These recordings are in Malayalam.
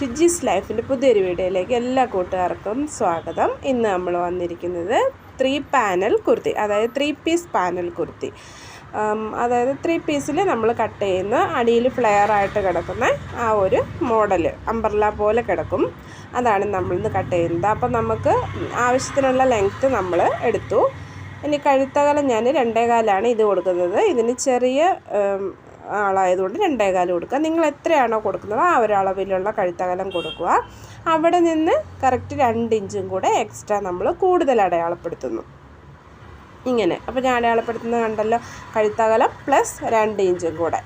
ഷിജീസ് ലൈഫിന്റെ പുതിയൊരു വീഡിയോയിലേക്ക് എല്ലാ കൂട്ടുകാർക്കും സ്വാഗതം. ഇന്ന് നമ്മൾ വന്നിരിക്കുന്നത് ത്രീ പാനൽ കുർത്തി അതായത് ത്രീ പീസ് പാനൽ കുർത്തി. അതായത് ത്രീ പീസിൽ നമ്മൾ കട്ട് ചെയ്യുന്ന അടിയിൽ ഫ്ലെയർ ആയിട്ട് കിടക്കുന്ന ആ ഒരു മോഡൽ അമ്പർല പോലെ കിടക്കും. അതാണ് നമ്മളിന്ന് കട്ട് ചെയ്യുന്നത്. അപ്പം നമുക്ക് ആവശ്യത്തിനുള്ള ലെങ്ത്ത് നമ്മൾ എടുത്തു. ഇനി കഴുത്തകലം ഞാൻ രണ്ടേകാലാണ് ഇത് കൊടുക്കുന്നത്. ഇതിന് ചെറിയ ആളായതുകൊണ്ട് രണ്ടേകാൽ കൊടുക്കുക. നിങ്ങൾ എത്രയാണോ കൊടുക്കുന്നത് ആ ഒരളവിലുള്ള കഴുത്തകലം കൊടുക്കുക. അവിടെ നിന്ന് കറക്റ്റ് രണ്ട് ഇഞ്ചും കൂടെ എക്സ്ട്രാ നമ്മൾ കൂടുതൽ അടയാളപ്പെടുത്തുന്നു. ഇങ്ങനെ. അപ്പോൾ ഞാൻ അടയാളപ്പെടുത്തുന്നത് കണ്ടല്ലോ കഴുത്തകലം പ്ലസ് രണ്ട് ഇഞ്ചും കൂടെ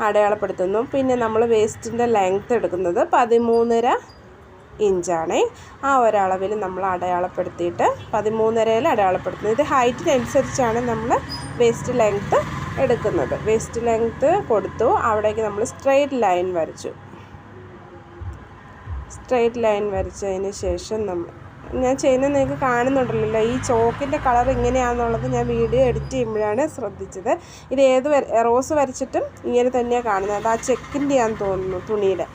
അടയാളപ്പെടുത്തുന്നു. പിന്നെ നമ്മൾ വേസ്റ്റിന്റെ ലെങ്ത്ത് എടുക്കുന്നത് പതിമൂന്നര ഇഞ്ചാണ്. ആ ഒരളവിൽ നമ്മൾ അടയാളപ്പെടുത്തിയിട്ട് പതിമൂന്നരയിൽ അടയാളപ്പെടുത്തുന്നത്. ഇത് ഹൈറ്റിനനുസരിച്ചാണ് നമ്മൾ വേസ്റ്റ് ലെങ്ത്ത് എടുക്കുന്നത്. വേസ്റ്റ് ലെങ്ത്ത് കൊടുത്തു. അവിടേക്ക് നമ്മൾ സ്ട്രെയിറ്റ് ലൈൻ വരച്ചു. സ്ട്രെയിറ്റ് ലൈൻ വരച്ചതിന് ശേഷം നമ്മൾ ഞാൻ ചെയ്യുന്നത് നിങ്ങൾക്ക് കാണുന്നുണ്ടല്ലോ. ഈ ചോക്കിന്റെ കളർ ഇങ്ങനെയാണെന്നുള്ളത് ഞാൻ വീഡിയോ എഡിറ്റ് ചെയ്യുമ്പോഴാണ് ശ്രദ്ധിച്ചത്. ഇത് ഏത് റോസ് വരച്ചിട്ടും ഇങ്ങനെ തന്നെയാണ് കാണുന്നത്. അത് ആ ചെക്കിന്റെ ആണെന്ന് തോന്നുന്നു തുണിയുടെ.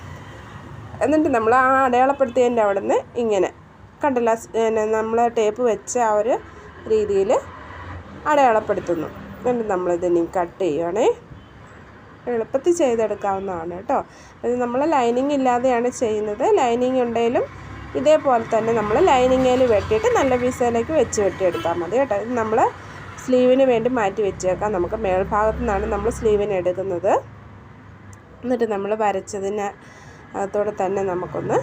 എന്നിട്ട് നമ്മൾ ആ അടയാളപ്പെടുത്തിയതിന്റെ അവിടെ നിന്ന് ഇങ്ങനെ കണ്ടല്ല. നമ്മൾ ടേപ്പ് വെച്ച ആ ഒരു രീതിയിൽ അടയാളപ്പെടുത്തുന്നു. എന്നിട്ട് നമ്മളിതിനി കട്ട് ചെയ്യുവാണേ. എളുപ്പത്തിൽ ചെയ്തെടുക്കാവുന്നതാണ് കേട്ടോ. അത് നമ്മൾ ലൈനിങ് ഇല്ലാതെയാണ് ചെയ്യുന്നത്. ലൈനിങ് ഉണ്ടെങ്കിലും ഇതേപോലെ തന്നെ നമ്മൾ ലൈനിങ്ങിൽ വെട്ടിയിട്ട് നല്ല പീസയിലേക്ക് വെച്ച് വെട്ടിയെടുത്താൽ മതി കേട്ടോ. ഇത് നമ്മൾ സ്ലീവിന് വേണ്ടി മാറ്റി വെച്ചേക്കാം. നമുക്ക് മേൽഭാഗത്തു നിന്നാണ് നമ്മൾ സ്ലീവിന് എടുക്കുന്നത്. എന്നിട്ട് നമ്മൾ വരച്ചതിന് അകത്തോടെ തന്നെ നമുക്കൊന്ന്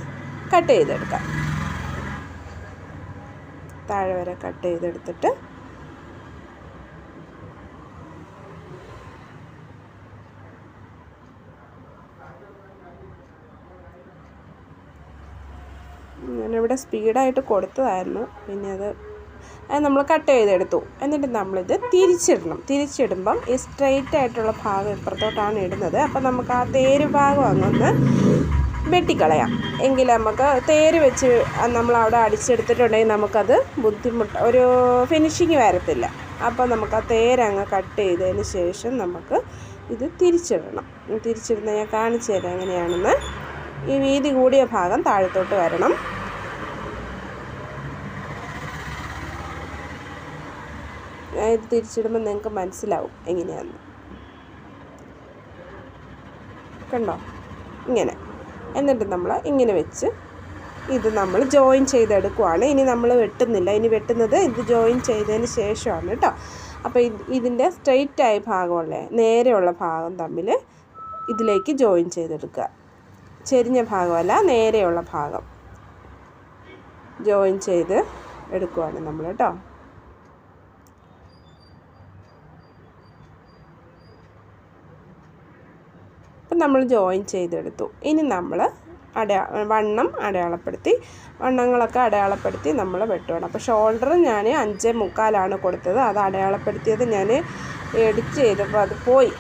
കട്ട് ചെയ്തെടുക്കാം. താഴെ വരെ കട്ട് ചെയ്തെടുത്തിട്ട് ഞാനിവിടെ സ്പീഡായിട്ട് കൊടുത്തതായിരുന്നു. പിന്നെ അത് അത് നമ്മൾ കട്ട് ചെയ്തെടുത്തു. എന്നിട്ട് നമ്മളിത് തിരിച്ചിടണം. തിരിച്ചിടുമ്പം ഈ സ്ട്രെയിറ്റ് ആയിട്ടുള്ള ഭാഗം ഇപ്പുറത്തോട്ടാണ് ഇടുന്നത്. അപ്പം നമുക്ക് ആ തേര് ഭാഗം അങ്ങൊന്ന് വെട്ടിക്കളയാം. എങ്കിൽ നമുക്ക് തേര് വെച്ച് നമ്മൾ അവിടെ അടിച്ചെടുത്തിട്ടുണ്ടെങ്കിൽ നമുക്കത് ബുദ്ധിമുട്ട് ഒരു ഫിനിഷിങ് വരത്തില്ല. അപ്പോൾ നമുക്ക് ആ തേരങ്ങ് കട്ട് ചെയ്തതിന് ശേഷം നമുക്ക് ഇത് തിരിച്ചിടണം. തിരിച്ചിടുന്ന ഞാൻ കാണിച്ചു തരാം എങ്ങനെയാണെന്ന്. ഈ വീതി കൂടിയ ഭാഗം താഴത്തോട്ട് വരണം. ഇത് തിരിച്ചിടുമ്പോൾ നിങ്ങൾക്ക് മനസ്സിലാവും എങ്ങനെയാണെന്ന് കണ്ടോ? ഇങ്ങനെ. എന്നിട്ട് നമ്മൾ ഇങ്ങനെ വെച്ച് ഇത് നമ്മൾ ജോയിൻ ചെയ്തെടുക്കുവാണ്. ഇനി നമ്മൾ വെട്ടുന്നില്ല. ഇനി വെട്ടുന്നത് ഇത് ജോയിൻ ചെയ്തതിന് ശേഷമാണ് കേട്ടോ. അപ്പോൾ ഇത് ഇതിന്റെ സ്ട്രെയിറ്റായ ഭാഗമുള്ള നേരെയുള്ള ഭാഗം തമ്മിൽ ഇതിലേക്ക് ജോയിൻ ചെയ്തെടുക്കുക. ചെരിഞ്ഞ ഭാഗമല്ല നേരെയുള്ള ഭാഗം. ജോയിൻ ചെയ്ത് എടുക്കുവാണ് നമ്മൾ കേട്ടോ. അപ്പം നമ്മൾ ജോയിൻ ചെയ്തെടുത്തു. ഇനി നമ്മൾ അടയാ വണ്ണം അടയാളപ്പെടുത്തി വണ്ണങ്ങളൊക്കെ അടയാളപ്പെടുത്തി നമ്മൾ വെട്ടുകയാണ്. അപ്പോൾ ഷോൾഡർ ഞാൻ അഞ്ച് മുക്കാലാണ് കൊടുത്തത്. അത് അടയാളപ്പെടുത്തിയത് ഞാൻ എഡിറ്റ് ചെയ്തപ്പോൾ അത് പോയി.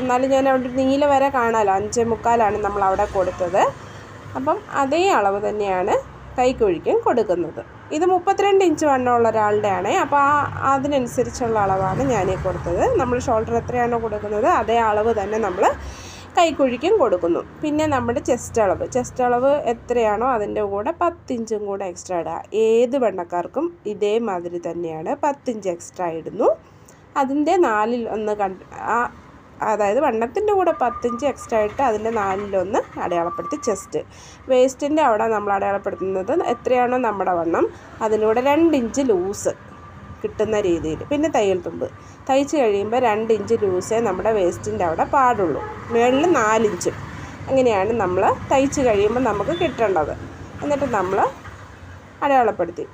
എന്നാലും ഞാൻ അവിടെ നീല വരെ കാണാമല്ലോ. അഞ്ച് മുക്കാലാണ് നമ്മൾ അവിടെ കൊടുത്തത്. അപ്പം അതേ അളവ് തന്നെയാണ് കൈക്കുഴിക്കും കൊടുക്കുന്നത്. ഇത് മുപ്പത്തിരണ്ട് ഇഞ്ച് വണ്ണമുള്ള ഒരാളുടെ ആണ് അപ്പോൾ ആ അതിനനുസരിച്ചുള്ള അളവാണ് ഞാൻ കൊടുത്തത്. നമ്മൾ ഷോൾഡർ എത്രയാണോ കൊടുക്കുന്നത് അതേ അളവ് തന്നെ നമ്മൾ കൈക്കുഴിക്കും കൊടുക്കുന്നു. പിന്നെ നമ്മുടെ ചെസ്റ്റ് അളവ്. ചെസ്റ്റ് അളവ് എത്രയാണോ അതിന്റെ കൂടെ പത്തിഞ്ചും കൂടെ എക്സ്ട്രാ ഇടുക ഏത് വണ്ണക്കാർക്കും ഇതേമാതിരി തന്നെയാണ് പത്തിഞ്ച് എക്സ്ട്രാ ഇടുന്നു. അതിന്റെ നാലിൽ ഒന്ന് കണ്ട് ആ അതായത് വണ്ണത്തിന്റെ കൂടെ പത്തിഞ്ച് എക്സ്ട്രാ ഇട്ട് അതിന്റെ നാലിലൊന്ന് അടയാളപ്പെടുത്തി ചെസ്റ്റ് വേസ്റ്റിന്റെ അവിടെ നമ്മൾ അടയാളപ്പെടുത്തുന്നത് എത്രയാണോ നമ്മുടെ വണ്ണം. അതിലൂടെ രണ്ട് ഇഞ്ച് ലൂസ് കിട്ടുന്ന രീതിയിൽ. പിന്നെ തയ്യൽ തുമ്പ്. തയ്ച്ച് കഴിയുമ്പോൾ രണ്ട് ഇഞ്ച് ലൂസേ നമ്മുടെ വേസ്റ്റിന്റെ അവിടെ പാടുള്ളൂ. മുകളിൽ നാലിഞ്ചും അങ്ങനെയാണ് നമ്മൾ തയ്ച്ച് കഴിയുമ്പോൾ നമുക്ക് കിട്ടേണ്ടത്. എന്നിട്ട് നമ്മൾ അടയാളപ്പെടുത്തി.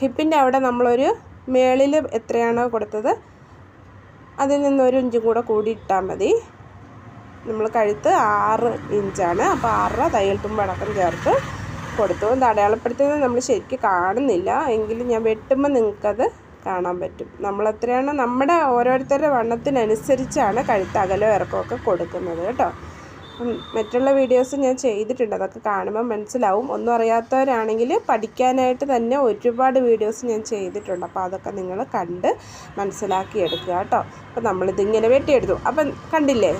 ഹിപ്പിന്റെ അവിടെ നമ്മളൊരു മേളിൽ എത്രയാണോ കൊടുത്തത് അതിൽ നിന്ന് ഒരു ഇഞ്ചും കൂടെ കൂടി ഇട്ടാൽ മതി. നമ്മൾ കഴുത്ത് ആറ് ഇഞ്ചാണ്. അപ്പോൾ ആറര തയ്യൽ തുമ്പ് അടക്കം ചേർത്ത് കൊടുത്തു. ഇത് അടയാളപ്പെടുത്തുന്നത് നമ്മൾ ശരിക്കും കാണുന്നില്ല. എങ്കിലും ഞാൻ വെട്ടുമ്പോൾ നിങ്ങൾക്കത് കാണാൻ പറ്റും. നമ്മൾ എത്രയാണ് നമ്മുടെ ഓരോരുത്തരുടെ വണ്ണത്തിനനുസരിച്ചാണ് കഴുത്ത് അകലോ ഇറക്കമൊക്കെ കൊടുക്കുന്നത് കേട്ടോ. മറ്റുള്ള വീഡിയോസ് ഞാൻ ചെയ്തിട്ടുണ്ട്. അതൊക്കെ കാണുമ്പോൾ മനസ്സിലാവും. ഒന്നും അറിയാത്തവരാണെങ്കിൽ പഠിക്കാനായിട്ട് തന്നെ ഒരുപാട് വീഡിയോസ് ഞാൻ ചെയ്തിട്ടുണ്ട്. അപ്പോൾ അതൊക്കെ നിങ്ങൾ കണ്ട് മനസ്സിലാക്കി എടുക്കുക കേട്ടോ. അപ്പോൾ നമ്മളിതിങ്ങനെ വെട്ടിയെടുത്തു. അപ്പം കണ്ടില്ലേ?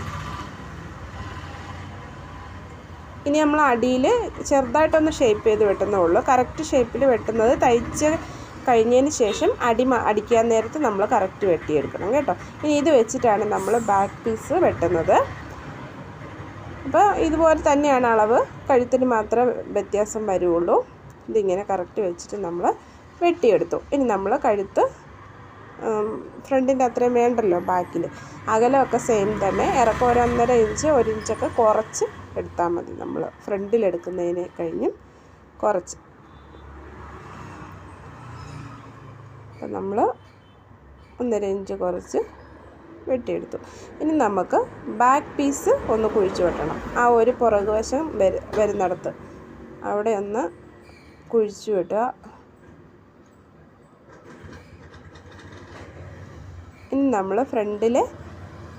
ഇനി നമ്മൾ അടിയിൽ ചെറുതായിട്ടൊന്ന് ഷേപ്പ് ചെയ്ത് വെട്ടുന്നേ ഉള്ളൂ. കറക്റ്റ് ഷേപ്പിൽ വെട്ടുന്നത് തയ്ച്ച് കഴിഞ്ഞതിന് ശേഷം അടി അടിക്കാൻ നേരത്ത് നമ്മൾ കറക്റ്റ് വെട്ടിയെടുക്കണം കേട്ടോ. ഇനി ഇത് വെച്ചിട്ടാണ് നമ്മൾ ബാക്ക് പീസ് വെട്ടുന്നത്. അപ്പോൾ ഇതുപോലെ തന്നെയാണ് അളവ്. കഴുത്തിന് മാത്രമേ വ്യത്യാസം വരുള്ളൂ ഇതിങ്ങനെ കറക്റ്റ് വെച്ചിട്ട് നമ്മൾ വെട്ടിയെടുത്തു. ഇനി നമ്മൾ കഴുത്ത് ഫ്രണ്ടിന്റെ അത്രയും വേണ്ടല്ലോ ബാക്കിൽ അകലമൊക്കെ സെയിം തന്നെ. ഇറക്കം ഒരു ഒന്നര ഇഞ്ച് ഒരു ഇഞ്ചൊക്കെ കുറച്ച് എടുത്താൽ മതി നമ്മൾ ഫ്രണ്ടിൽ എടുക്കുന്നതിന് കഴിഞ്ഞും കുറച്ച്. അപ്പം നമ്മൾ ഒന്നര ഇഞ്ച് കുറച്ച് വെട്ടിയെടുത്തു. ഇനി നമുക്ക് ബാക്ക് പീസ് ഒന്ന് കുഴിച്ചു വെട്ടണം. ആ ഒരു പുറകുവശം വരു വരുന്നിടത്ത്. അവിടെ ഒന്ന് കുഴിച്ചു വെട്ടുക. നമ്മൾ ഫ്രണ്ടിലെ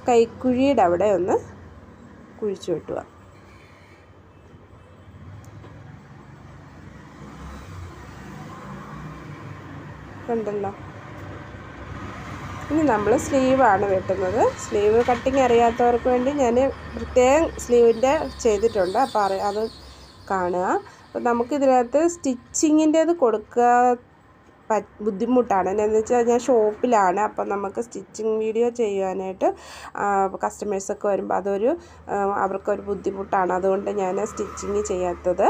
കൈക്കുഴിയുടെ അവിടെ ഒന്ന് കുഴിച്ചു വെട്ടുക. കണ്ടല്ലോ? ഇനി നമ്മൾ സ്ലീവാണ് വെട്ടുന്നത്. സ്ലീവ് കട്ടിങ് അറിയാത്തവർക്ക് വേണ്ടി ഞാൻ പ്രത്യേകം സ്ലീവിന്റെ ചെയ്തിട്ടുണ്ട്. അപ്പോൾ അത് കാണുക. അപ്പോൾ നമുക്കിതിനകത്ത് സ്റ്റിച്ചിങ്ങിന്റേത് കൊടുക്കുക ബുദ്ധിമുട്ടാണ്. എന്താണെന്ന് വെച്ചാൽ ഞാൻ ഷോപ്പിലാണ്. അപ്പം നമുക്ക് സ്റ്റിച്ചിങ് വീഡിയോ ചെയ്യാനായിട്ട് കസ്റ്റമേഴ്സൊക്കെ വരുമ്പോൾ അതൊരു അവർക്കൊരു ബുദ്ധിമുട്ടാണ്. അതുകൊണ്ട് ഞാൻ സ്റ്റിച്ചിങ് ചെയ്യാത്തത്.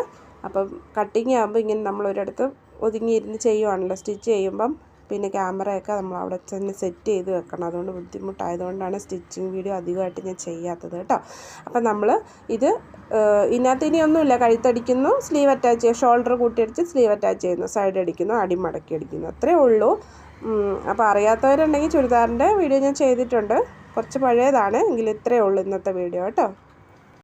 അപ്പം കട്ടിങ് ആകുമ്പോൾ ഇങ്ങനെ നമ്മളൊരിടത്ത് ഒതുങ്ങിയിരുന്ന് ചെയ്യുവാണല്ലോ. സ്റ്റിച്ച് ചെയ്യുമ്പം പിന്നെ ക്യാമറയൊക്കെ നമ്മൾ അവിടെ തന്നെ സെറ്റ് ചെയ്ത് വെക്കണം. അതുകൊണ്ട് ബുദ്ധിമുട്ടായതുകൊണ്ടാണ് സ്റ്റിച്ചിങ് വീഡിയോ അധികമായിട്ട് ഞാൻ ചെയ്യാത്തത് കേട്ടോ. അപ്പം നമ്മൾ ഇത് ഇതിനകത്ത് ഇനി ഒന്നുമില്ല കഴുത്തടിക്കുന്നു സ്ലീവ് അറ്റാച്ച് ചെയ്യുക ഷോൾഡർ കൂട്ടിയടിച്ച് സ്ലീവ് അറ്റാച്ച് ചെയ്യുന്നു സൈഡ് അടിക്കുന്നു അടി മടക്കി അടിക്കുന്നു. അത്രേ ഉള്ളൂ. അപ്പോൾ അറിയാത്തവരുണ്ടെങ്കിൽ ചുരിദാറിന്റെ വീഡിയോ ഞാൻ ചെയ്തിട്ടുണ്ട്. കുറച്ച് പഴയതാണ് എങ്കിൽ ഇത്രയേ ഉള്ളൂ ഇന്നത്തെ വീഡിയോ കേട്ടോ.